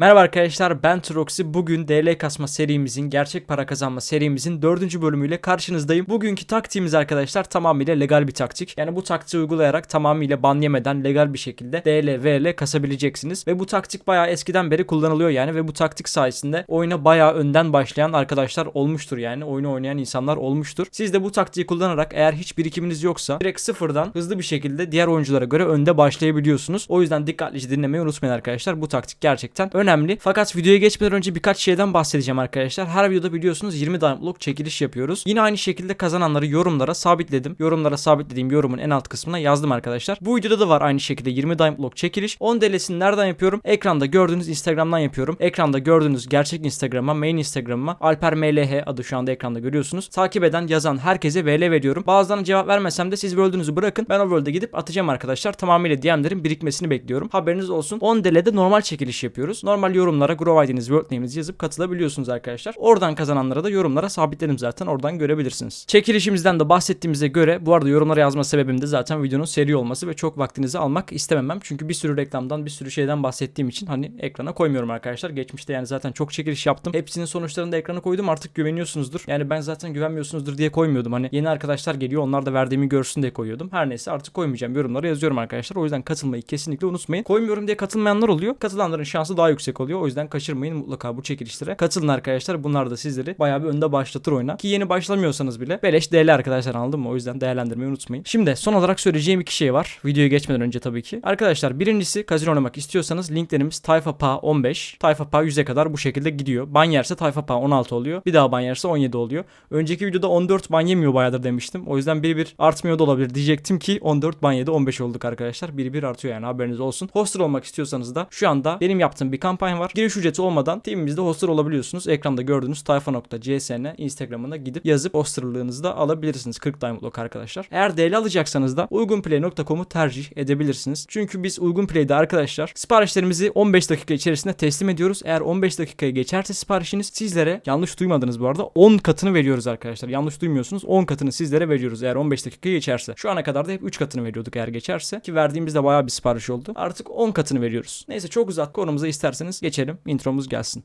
Merhaba arkadaşlar ben Troxy. Bugün DL kasma serimizin, gerçek para kazanma serimizin dördüncü bölümüyle karşınızdayım. Bugünkü taktiğimiz arkadaşlar tamamıyla legal bir taktik. Yani bu taktiği uygulayarak tamamıyla ban yemeden legal bir şekilde DL, VL kasabileceksiniz. Ve bu taktik bayağı eskiden beri kullanılıyor yani ve bu taktik sayesinde oyuna bayağı önden başlayan arkadaşlar olmuştur yani. Oyunu oynayan insanlar olmuştur. Siz de bu taktiği kullanarak eğer hiç birikiminiz yoksa direkt sıfırdan hızlı bir şekilde diğer oyunculara göre önde başlayabiliyorsunuz. O yüzden dikkatlice dinlemeyi unutmayın arkadaşlar. Bu taktik gerçekten önemli. Fakat videoya geçmeden önce birkaç şeyden bahsedeceğim arkadaşlar. Her videoda biliyorsunuz 20 diamondluk çekiliş yapıyoruz. Yine aynı şekilde kazananları yorumlara sabitledim. Yorumlara sabitlediğim yorumun en alt kısmına yazdım arkadaşlar. Bu videoda da var aynı şekilde 20 diamondluk çekiliş. 10 DL'sini nereden yapıyorum? Ekranda gördüğünüz Instagram'dan yapıyorum. Ekranda gördüğünüz gerçek Instagram'a, main Instagram'a Alper MLH adı şu anda ekranda görüyorsunuz. Takip eden, yazan herkese VL veriyorum. Bazılarına cevap vermesem de siz World'ünüzü bırakın. Ben o World'e gidip atacağım arkadaşlar. Tamamıyla DM'lerin birikmesini bekliyorum. Haberiniz olsun. 10 DL'de normal çekiliş yapıyoruz. Normal yorumlara Grow ID'niz, World Name'inizi yazıp katılabiliyorsunuz arkadaşlar. Oradan kazananlara da yorumlara sabitledim zaten. Oradan görebilirsiniz. Çekilişimizden de bahsettiğimize göre bu arada yorumlara yazma sebebim de zaten videonun seri olması ve çok vaktinizi almak istememem. Çünkü bir sürü reklamdan, bir sürü şeyden bahsettiğim için hani ekrana koymuyorum arkadaşlar. Geçmişte yani zaten çok çekiliş yaptım. Hepsinin sonuçlarını da ekrana koydum. Artık güveniyorsunuzdur. Yani ben zaten güvenmiyorsunuzdur diye koymuyordum. Hani yeni arkadaşlar geliyor onlar da verdiğimi görsün diye koyuyordum. Her neyse artık koymayacağım. Yorumlara yazıyorum arkadaşlar. O yüzden katılmayı kesinlikle unutmayın. Koymuyorum diye katılmayanlar oluyor. Katılanların şansı daha yüksek oluyor. O yüzden kaçırmayın mutlaka bu çekilişlere. Katılın arkadaşlar. Bunlar da sizleri bayağı bir önde başlatır oyuna. Ki yeni başlamıyorsanız bile beleş değerli arkadaşlar anladın mı? O yüzden değerlendirmeyi unutmayın. Şimdi son olarak söyleyeceğim iki şey var. Videoya geçmeden önce tabii ki. Arkadaşlar birincisi kazino oynamak istiyorsanız linklerimiz Tayfa Pa 15. Tayfa Pa 100'e kadar bu şekilde gidiyor. Ban yerse Tayfa Pa 16 oluyor. Bir daha ban yerse 17 oluyor. Önceki videoda 14 ban yemiyor bayağıdır demiştim. O yüzden bir bir artmıyor da olabilir diyecektim ki 14 ban yedi 15 olduk arkadaşlar. Bir bir artıyor yani haberiniz olsun. Hoster olmak istiyorsanız da şu anda benim yaptığım bir kampanya var. Giriş ücreti olmadan teamimizde hoster olabiliyorsunuz. Ekranda gördüğünüz tayfa.csn Instagram'ına gidip yazıp hosterlığınızı da alabilirsiniz. 40 diamondluk arkadaşlar. Eğer DL alacaksanız da uygunplay.com'u tercih edebilirsiniz. Çünkü biz Uygunplay'de arkadaşlar siparişlerimizi 15 dakika içerisinde teslim ediyoruz. Eğer 15 dakikaya geçerse siparişiniz sizlere yanlış duymadınız bu arada 10 katını veriyoruz arkadaşlar. Yanlış duymuyorsunuz 10 katını sizlere veriyoruz eğer 15 dakika geçerse. Şu ana kadar da hep 3 katını veriyorduk eğer geçerse. Ki verdiğimizde bayağı bir sipariş oldu. Artık 10 katını veriyoruz. Neyse çok uzat konumuza isterseniz geçelim. Intromuz gelsin.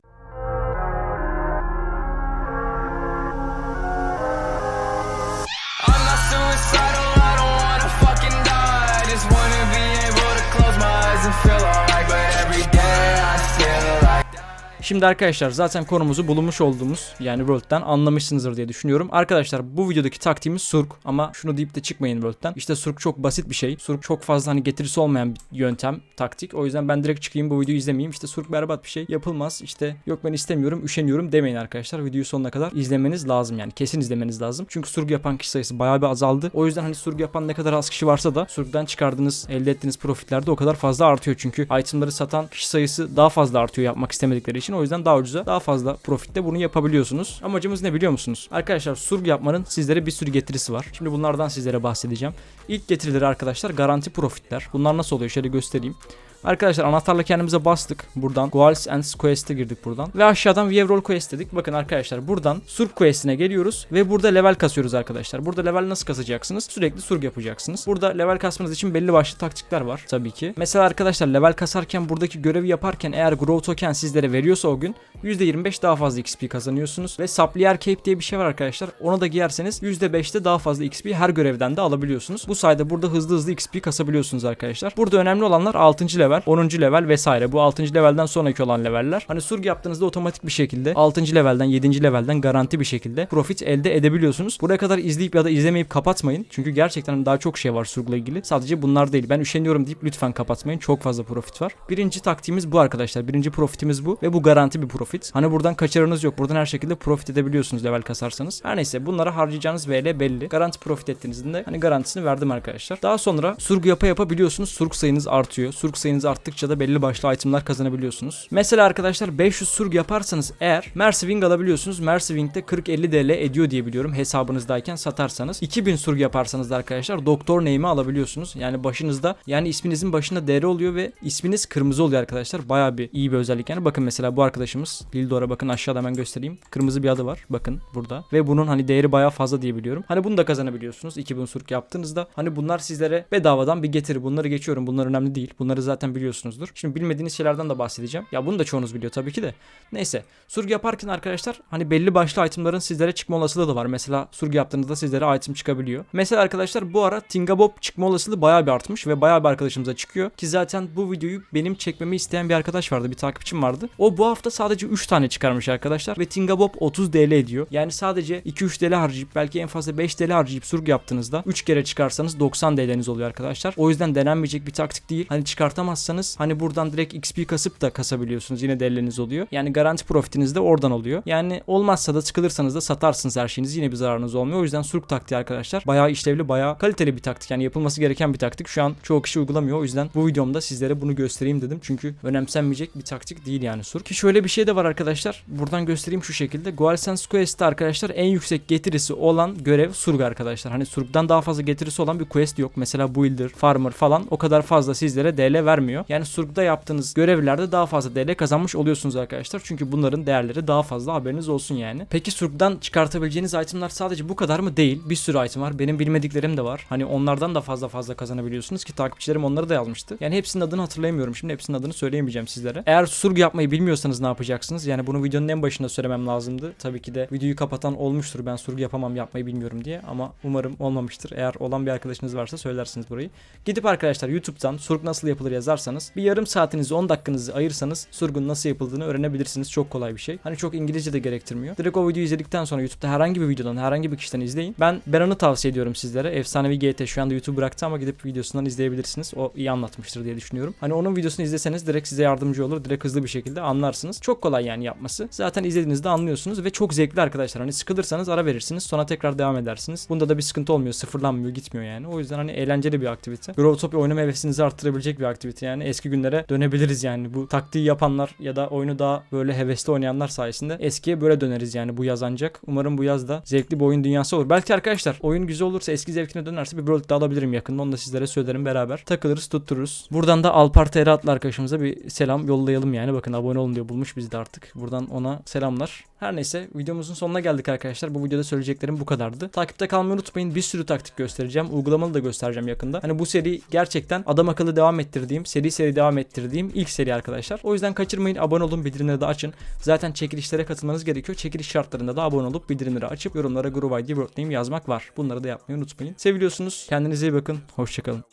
I'm not Şimdi arkadaşlar zaten konumuzu bulunmuş olduğumuz yani World'den anlamışsınızdır diye düşünüyorum. Arkadaşlar bu videodaki taktiğimiz Surk ama şunu deyip de çıkmayın World'den. İşte Surk çok basit bir şey. Surk çok fazla hani getirisi olmayan bir yöntem, taktik. O yüzden ben direkt çıkayım bu videoyu izlemeyeyim. İşte Surk berbat bir şey yapılmaz. İşte yok ben istemiyorum, üşeniyorum demeyin arkadaşlar. Videoyu sonuna kadar izlemeniz lazım yani. Kesin izlemeniz lazım. Çünkü Surk yapan kişi sayısı bayağı bir azaldı. O yüzden hani Surk yapan ne kadar az kişi varsa da Surk'dan çıkardığınız, elde ettiğiniz profitler de o kadar fazla artıyor. Çünkü itemları satan kişi sayısı daha fazla artıyor yapmak istemedikleri için. O yüzden daha ucuza, daha fazla profitte bunu yapabiliyorsunuz. Amacımız ne biliyor musunuz? Arkadaşlar surg yapmanın sizlere bir sürü getirisi var. Şimdi bunlardan sizlere bahsedeceğim. İlk getirileri arkadaşlar garanti profitler. Bunlar nasıl oluyor? Şöyle göstereyim. Arkadaşlar anahtarla kendimize bastık. Buradan Goals and Quest'e girdik buradan. Ve aşağıdan View Roll Quest dedik. Bakın arkadaşlar buradan Surg Quest'ine geliyoruz. Ve burada level kasıyoruz arkadaşlar. Burada level nasıl kasacaksınız? Sürekli Surg yapacaksınız. Burada level kasmanız için belli başlı taktikler var tabii ki. Mesela arkadaşlar level kasarken buradaki görevi yaparken eğer Grow Token sizlere veriyorsa o gün %25 daha fazla XP kazanıyorsunuz. Ve Supplier Cape diye bir şey var arkadaşlar. Onu da giyerseniz %5'te daha fazla XP her görevden de alabiliyorsunuz. Bu sayede burada hızlı hızlı XP kasabiliyorsunuz arkadaşlar. Burada önemli olanlar 6. level, 10. level vesaire. Bu 6. levelden sonraki olan leveller. Hani surg yaptığınızda otomatik bir şekilde 6. levelden 7. levelden garanti bir şekilde profit elde edebiliyorsunuz. Buraya kadar izleyip ya da izlemeyip kapatmayın. Çünkü gerçekten daha çok şey var surgla ilgili. Sadece bunlar değil. Ben üşeniyorum deyip lütfen kapatmayın. Çok fazla profit var. Birinci taktiğimiz bu arkadaşlar. Birinci profitimiz bu ve bu garanti bir profit. Hani buradan kaçarınız yok. Buradan her şekilde profit edebiliyorsunuz level kasarsanız. Her neyse bunlara harcayacağınız VL belli. Garanti profit ettiğinizde hani garantisini verdim arkadaşlar. Daha sonra surg yapa yapa biliyorsunuz surg sayınız artıyor. Surg sayınız arttıkça da belli başlı itemlar kazanabiliyorsunuz. Mesela arkadaşlar 500 surg yaparsanız eğer Mercy Wing alabiliyorsunuz. Mercy Wing'de 40-50 DL ediyor diye biliyorum hesabınızdayken satarsanız. 2000 surg yaparsanız da arkadaşlar doktor name'i alabiliyorsunuz. Yani başınızda yani isminizin başında DR oluyor ve isminiz kırmızı oluyor arkadaşlar. Baya bir iyi bir özellik yani. Bakın mesela bu arkadaşımız Lildor'a bakın aşağıda hemen göstereyim. Kırmızı bir adı var bakın burada. Ve bunun hani değeri bayağı fazla diye biliyorum. Hani bunu da kazanabiliyorsunuz 2000 surk yaptığınızda. Hani bunlar sizlere bedavadan bir getiri. Bunları geçiyorum. Bunlar önemli değil. Bunları zaten biliyorsunuzdur. Şimdi bilmediğiniz şeylerden de bahsedeceğim. Ya bunu da çoğunuz biliyor tabii ki de. Neyse. Surg yaparken arkadaşlar hani belli başlı itemların sizlere çıkma olasılığı da var. Mesela surg yaptığınızda sizlere item çıkabiliyor. Mesela arkadaşlar bu ara Tingabob çıkma olasılığı bayağı bir artmış ve bayağı bir arkadaşımıza çıkıyor. Ki zaten bu videoyu benim çekmemi isteyen bir arkadaş vardı. Bir takipçim vardı. O bu hafta sadece 3 tane çıkarmış arkadaşlar ve Tingabob 30 TL ediyor. Yani sadece 2-3 TL harcayıp belki en fazla 5 TL harcayıp surg yaptığınızda 3 kere çıkarsanız 90 TL'niz oluyor arkadaşlar. O yüzden denenmeyecek bir taktik değil. Hani çıkartamazsanız hani buradan direkt XP kasıp da kasabiliyorsunuz. Yine DL'niz oluyor. Yani garanti profitiniz de oradan oluyor. Yani olmazsa da sıkılırsanız da satarsınız her şeyinizi. Yine bir zararınız olmuyor. O yüzden surg taktiği arkadaşlar bayağı işlevli, bayağı kaliteli bir taktik. Yani yapılması gereken bir taktik. Şu an çoğu kişi uygulamıyor. O yüzden bu videomda sizlere bunu göstereyim dedim. Çünkü önemsenmeyecek bir taktik değil yani surg. Ki şöyle bir şey de var arkadaşlar. Buradan göstereyim şu şekilde. Goalsense Quest'te arkadaşlar en yüksek getirisi olan görev surg arkadaşlar. Hani surgdan daha fazla getirisi olan bir quest yok. Mesela builder, farmer falan o kadar fazla sizlere DL vermiyor. Yani surgda yaptığınız görevlerde daha fazla DL kazanmış oluyorsunuz arkadaşlar. Çünkü bunların değerleri daha fazla haberiniz olsun yani. Peki surgdan çıkartabileceğiniz itemler sadece bu kadar mı? Değil. Bir sürü item var. Benim bilmediklerim de var. Hani onlardan da fazla fazla kazanabiliyorsunuz ki takipçilerim onları da yazmıştı. Yani hepsinin adını hatırlayamıyorum. Şimdi hepsinin adını söyleyemeyeceğim sizlere. Eğer surg yapmayı bilmiyorsanız ne yapacaksınız? Yani bunu videonun en başında söylemem lazımdı. Tabii ki de videoyu kapatan olmuştur. Ben surg yapamam yapmayı bilmiyorum diye ama umarım olmamıştır. Eğer olan bir arkadaşınız varsa söylersiniz burayı. Gidip arkadaşlar YouTube'dan surg nasıl yapılır yazarsanız bir yarım saatinizi 10 dakikanızı ayırsanız surgun nasıl yapıldığını öğrenebilirsiniz. Çok kolay bir şey. Hani çok İngilizce de gerektirmiyor. Direkt o videoyu izledikten sonra YouTube'da herhangi bir videodan herhangi bir kişiden izleyin. Ben Beran'ı tavsiye ediyorum sizlere. Efsanevi GT şu anda YouTube bıraktı ama gidip videosundan izleyebilirsiniz. O iyi anlatmıştır diye düşünüyorum. Hani onun videosunu izleseniz direkt size yardımcı olur. Direkt hızlı bir şekilde anlarsınız. Çok kolay yani yapması. Zaten izlediğinizde anlıyorsunuz ve çok zevkli arkadaşlar. Hani sıkılırsanız ara verirsiniz. Sonra tekrar devam edersiniz. Bunda da bir sıkıntı olmuyor. Sıfırlanmıyor, gitmiyor yani. O yüzden hani eğlenceli bir aktivite. Growtopia oynama hevesinizi arttırabilecek bir aktivite yani. Eski günlere dönebiliriz yani. Bu taktiği yapanlar ya da oyunu daha böyle hevesli oynayanlar sayesinde eskiye böyle döneriz yani. Bu yaz ancak. Umarım bu yaz da zevkli bir oyun dünyası olur. Belki arkadaşlar oyun güzel olursa eski zevkine dönerse bir World da alabilirim yakında. Onu da sizlere söylerim beraber. Takılırız tuttururuz. Buradan da Alpar TR adlı arkadaşımıza bir selam yollayalım yani. Bakın abone olun diyor bulmuş bizi de artık. Buradan ona selamlar. Her neyse videomuzun sonuna geldik arkadaşlar. Bu videoda söyleyeceklerim bu kadardı. Takipte kalmayı unutmayın. Bir sürü taktik göstereceğim. Uygulamalı da göstereceğim yakında. Hani bu seri gerçekten adam akıllı devam ettirdiğim, seri seri devam ettirdiğim ilk seri arkadaşlar. O yüzden kaçırmayın. Abone olun. Bildirimleri de açın. Zaten çekilişlere katılmanız gerekiyor. Çekiliş şartlarında da abone olup bildirimleri açıp yorumlara Groove ID World Name yazmak var. Bunları da yapmayı unutmayın. Seviliyorsunuz. Kendinize iyi bakın. Hoşçakalın.